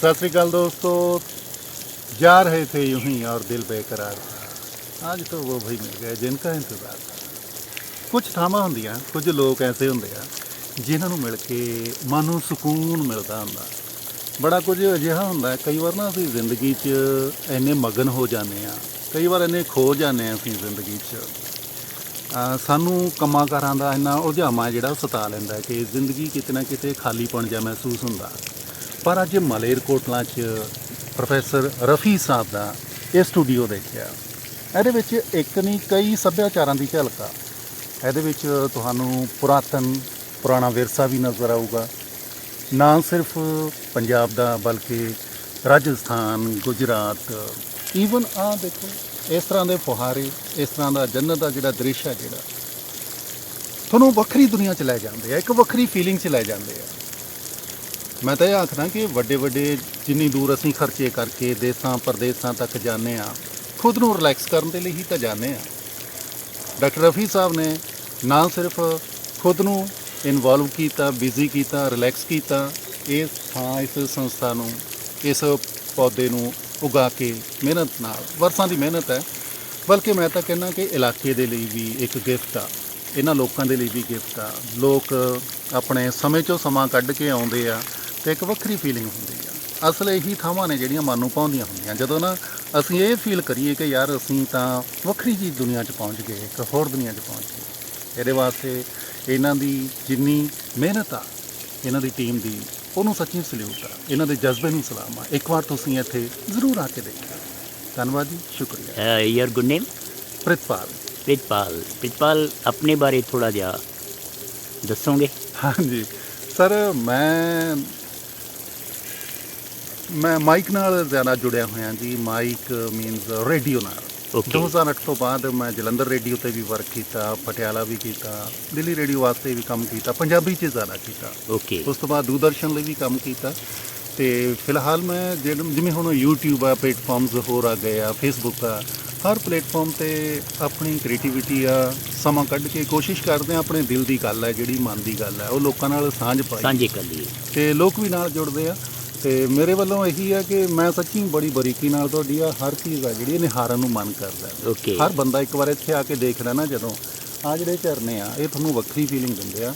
सत श्रीकाल दोस्तों जा रहे थे यूं ही और दिल बेकरार था आज तो वो भाई मिल गए जिनका इंतज़ार था ਕੁਝ ਥਾਵਾਂ ਹੁੰਦੀਆਂ ਕੁਝ ਲੋਕ ਐਸੇ ਹੁੰਦੇ ਆ ਜਿਨ੍ਹਾਂ ਨੂੰ ਮਿਲ ਕੇ ਮਨ ਨੂੰ ਸਕੂਨ ਮਿਲਦਾ ਹੁੰਦਾ ਬੜਾ ਕੁਝ ਅਜਿਹਾ ਹੁੰਦਾ ਹੈ, ਕਈ ਵਾਰ ਨਾ ਅਸੀਂ ਜ਼ਿੰਦਗੀ 'ਚ ਇੰਨੇ ਮਗਨ ਹੋ ਜਾਂਦੇ ਆ ਕਈ ਵਾਰ ਇੰਨੇ ਖੋ ਜਾਂਦੇ ਆ ਅਸੀਂ ਜ਼ਿੰਦਗੀ 'ਚ ਅਹ ਸਾਨੂੰ ਕੰਮਾਂ ਕਾਰਾਂ ਦਾ ਇੰਨਾ ਉਲਝਾਵਾਂ ਜਿਹੜਾ ਉਹ ਸਤਾ ਲੈਂਦਾ ਹੈ ਕਿ ਜ਼ਿੰਦਗੀ ਕਿਤੇ ਨਾ ਕਿਤੇ ਖਾਲੀਪਣ ਜਿਹਾ ਮਹਿਸੂਸ ਹੁੰਦਾ ਪਰ ਅੱਜ ਮਲੇਰਕੋਟਲਾ 'ਚ ਪ੍ਰੋਫੈਸਰ ਰਫੀ ਸਾਹਿਬ ਦਾ ਇਹ ਸਟੂਡੀਓ ਦੇਖਿਆ। ਇਹਦੇ ਵਿੱਚ ਇੱਕ ਨਹੀਂ, ਕਈ ਸੱਭਿਆਚਾਰਾਂ ਦੀ ਝਲਕ ਆ। ਇਹਦੇ ਵਿੱਚ ਤੁਹਾਨੂੰ ਪੁਰਾਤਨ, ਪੁਰਾਣਾ ਵਿਰਸਾ ਵੀ ਨਜ਼ਰ ਆਊਗਾ। ਨਾ ਸਿਰਫ ਪੰਜਾਬ ਦਾ, ਬਲਕਿ ਰਾਜਸਥਾਨ, ਗੁਜਰਾਤ ਈਵਨ ਆ ਦੇਖੋ, ਇਸ ਤਰ੍ਹਾਂ ਦੇ ਫੁਹਾਰੇ, ਇਸ ਤਰ੍ਹਾਂ ਦਾ ਜੰਨਤ ਦਾ ਜਿਹੜਾ ਦ੍ਰਿਸ਼ ਹੈ ਜਿਹੜਾ, ਤੁਹਾਨੂੰ ਵੱਖਰੀ ਦੁਨੀਆ 'ਚ ਲੈ ਜਾਂਦੇ ਆ, ਇੱਕ ਵੱਖਰੀ ਫੀਲਿੰਗ 'ਚ ਲੈ ਜਾਂਦੇ ਆ। ਮੈਂ ਤਾਂ ਇਹ ਆਖਦਾ ਕਿ ਵੱਡੇ ਵੱਡੇ ਜਿੰਨੀ ਦੂਰ ਅਸੀਂ ਖਰਚੇ ਕਰਕੇ ਦੇਸਾਂ ਪਰਦੇਸਾਂ ਤੱਕ ਜਾਂਦੇ ਆ ਖੁਦ ਨੂੰ ਰਿਲੈਕਸ ਕਰਨ ਦੇ ਲਈ ਹੀ ਤਾਂ ਜਾਂਦੇ ਆ ਡਾਕਟਰ ਰਫੀ ਸਾਹਿਬ ਨੇ ਨਾ ਸਿਰਫ ਖੁਦ ਨੂੰ ਇਨਵੋਲਵ ਕੀਤਾ ਬਿਜ਼ੀ ਕੀਤਾ ਰਿਲੈਕਸ ਕੀਤਾ ਇਸ ਥਾਂ ਇਸ ਸੰਸਥਾ ਨੂੰ, ਇਸ ਪੌਦੇ ਨੂੰ ਉਗਾ ਕੇ ਮਿਹਨਤ ਨਾਲ, ਵਰਸਾਂ ਦੀ ਮਿਹਨਤ ਹੈ। ਬਲਕਿ ਮੈਂ ਤਾਂ ਕਹਿੰਦਾ ਕਿ ਇਲਾਕੇ ਦੇ ਲਈ ਵੀ ਇੱਕ ਗਿਫਟ ਆ, ਇਹਨਾਂ ਲੋਕਾਂ ਦੇ ਲਈ ਵੀ ਗਿਫਟ ਆ। ਲੋਕ ਆਪਣੇ ਸਮੇਂ ਚੋਂ ਸਮਾਂ ਕੱਢ ਕੇ ਆਉਂਦੇ ਆ ਤੇ ਇੱਕ ਵੱਖਰੀ ਫੀਲਿੰਗ ਹੁੰਦੀ ਆ। ਅਸਲ ਇਹੀ ਥਾਵਾਂ ਨੇ ਜਿਹੜੀਆਂ ਮਨ ਨੂੰ ਪਾਉਂਦੀਆਂ ਹੁੰਦੀਆਂ। ਜਦੋਂ ਨਾ ਅਸੀਂ ਇਹ ਫੀਲ ਕਰੀਏ ਕਿ ਯਾਰ ਅਸੀਂ ਤਾਂ ਵੱਖਰੀ ਜੀ ਦੁਨੀਆ 'ਚ ਪਹੁੰਚ ਗਏ ਇੱਕ ਹੋਰ ਦੁਨੀਆ 'ਚ ਪਹੁੰਚ ਗਏ। ਇਹਦੇ ਵਾਸਤੇ ਇਹਨਾਂ ਦੀ ਜਿੰਨੀ ਮਿਹਨਤ ਆ ਇਹਨਾਂ ਦੀ ਟੀਮ ਦੀ ਉਹਨੂੰ ਸੱਚੀ ਸਲੂਟ ਆ। ਇਹਨਾਂ ਦੇ ਜਜ਼ਬੇ ਨੂੰ ਸਲਾਮ ਆ। ਇੱਕ ਵਾਰ ਤੁਸੀਂ ਇੱਥੇ ਜ਼ਰੂਰ ਆ ਕੇ ਦੇਖਿਓ। ਧੰਨਵਾਦ ਜੀ ਸ਼ੁਕਰੀਆ। ਯਰ ਗੁੱਡ ਨੇਮ ਪ੍ਰਿਤਪਾਲ। ਪ੍ਰਿਤਪਾਲ। ਪ੍ਰਿਤਪਾਲ ਆਪਣੇ ਬਾਰੇ ਥੋੜਾ ਜਿਹਾ ਦੱਸੋਗੇ? ਹਾਂਜੀ। ਸਰ ਮੈਂ ਮੈਂ ਮਾਈਕ ਨਾਲ ਜ਼ਿਆਦਾ ਜੁੜਿਆ ਹੋਇਆ ਜੀ ਮਾਈਕ ਮੀਨਸ ਰੇਡੀਓ ਨਾਲ। Okay. 2008 ਤੋਂ ਬਾਅਦ ਮੈਂ ਜਲੰਧਰ ਰੇਡੀਓ ਤੇ ਵੀ ਵਰਕ ਕੀਤਾ ਪਟਿਆਲਾ ਵੀ ਕੀਤਾ ਦਿੱਲੀ ਰੇਡੀਓ ਵਾਸਤੇ ਵੀ ਕੰਮ ਕੀਤਾ ਪੰਜਾਬੀ 'ਚ ਜ਼ਿਆਦਾ ਕੀਤਾ। ਓਕੇ ਉਸ ਤੋਂ ਬਾਅਦ ਦੂਰਦਰਸ਼ਨ ਲਈ ਵੀ ਕੰਮ ਕੀਤਾ। ਤੇ ਫਿਲਹਾਲ ਮੈਂ ਜਿਵੇਂ ਹੁਣ YouTube ਆ ਪਲੇਟਫਾਰਮਸ ਹੋਰ ਆ ਗਏ ਆ Facebook ਆ ਹਰ ਪਲੇਟਫਾਰਮ ਤੇ ਆਪਣੀ ਕ੍ਰੀਏਟੀਵਿਟੀ ਆ ਸਮਾਂ ਕੱਢ ਕੇ ਕੋਸ਼ਿਸ਼ ਕਰਦੇ ਆ ਆਪਣੇ ਦਿਲ ਦੀ ਗੱਲ ਹੈ ਜਿਹੜੀ ਮਨ ਦੀ ਗੱਲ ਹੈ ਉਹ ਲੋਕਾਂ ਨਾਲ ਸਾਂਝ ਪਾਈ। ਸਾਂਝੇ ਕਰ ਲਈਏ। ਤੇ ਲੋਕ ਵੀ ਨਾਲ ਜੁੜਦੇ ਆ। ਤੇ ਮੇਰੇ ਵੱਲੋਂ ਇਹੀ ਆ ਕਿ ਮੈਂ ਸੱਚੀ ਬੜੀ ਬਰੀਕੀ ਨਾਲ ਤੁਹਾਡੀ ਆ ਹਰ ਚੀਜ਼ ਆ ਜਿਹੜੀ ਨਿਹਾਰਨ ਨੂੰ ਮਨ ਕਰਦਾ। ਹੈ। ਓਕੇ ਹਰ ਬੰਦਾ ਇੱਕ ਵਾਰ ਇੱਥੇ ਆ ਕੇ ਦੇਖ ਲੈਣਾ ਜਦੋਂ। ਆ ਜਿਹੜੇ ਝਰਨੇ ਆ ਇਹ ਤੁਹਾਨੂੰ ਵੱਖਰੀ ਫੀਲਿੰਗ ਦਿੰਦੇ ਆ।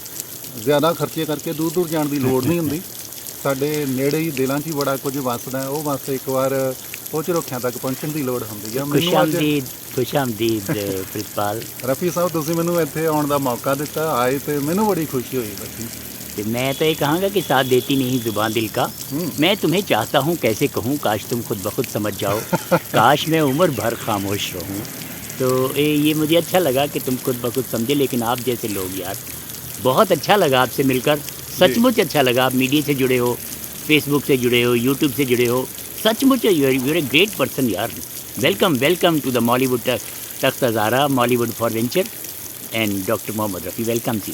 ਜ਼ਿਆਦਾ ਖਰਚੇ ਕਰਕੇ ਦੂਰ ਦੂਰ ਜਾਣ ਦੀ ਲੋੜ ਨਹੀਂ ਹੁੰਦੀ। ਸਾਡੇ ਨੇੜੇ ਹੀ ਦਿਲਾਂ 'ਚ ਹੀ ਬੜਾ ਕੁਝ ਵਸਦਾ ਹੈ। ਉਹ ਵਾਸਤੇ ਇੱਕ ਵਾਰ ਉਹ ਝਰੋਖਿਆਂ ਤੱਕ ਪਹੁੰਚਣ ਦੀ ਲੋੜ ਹੁੰਦੀ ਆ। ਮੈਨੂੰ ਅੱਜ ਖੁਸ਼ਾਮਦੀਦ ਪ੍ਰਿਤਪਾਲ। ਰਫੀ ਸਾਹਿਬ ਤੁਸੀਂ ਮੈਨੂੰ ਇੱਥੇ ਆਉਣ ਦਾ ਮੌਕਾ ਦਿੱਤਾ ਆਏ ਤੇ ਮੈਨੂੰ ਬੜੀ ਖੁਸ਼ੀ ਹੋਈ ਬੱਚੀ। तो मैं तो ये कहूँगा कि साथ देती नहीं ज़ुबान दिल का। हम्म। मैं तुम्हें चाहता हूँ कैसे कहूँ काश तुम खुद ब खुद समझ जाओ। काश मैं उम्र भर खामोश रहूँ। तो ये ये मुझे अच्छा लगा कि तुम खुद ब खुद समझे लेकिन आप जैसे लोग यार बहुत अच्छा लगा आपसे मिलकर। सचमुच अच्छा लगा आप मीडिया से जुड़े हो फेसबुक से जुड़े हो यूट्यूब से जुड़े हो। सचमुच you are a great person यार। Welcome welcome to the Mollywood Takht Hazara Mollywood for venture and doctor Mohammad Rafi welcome to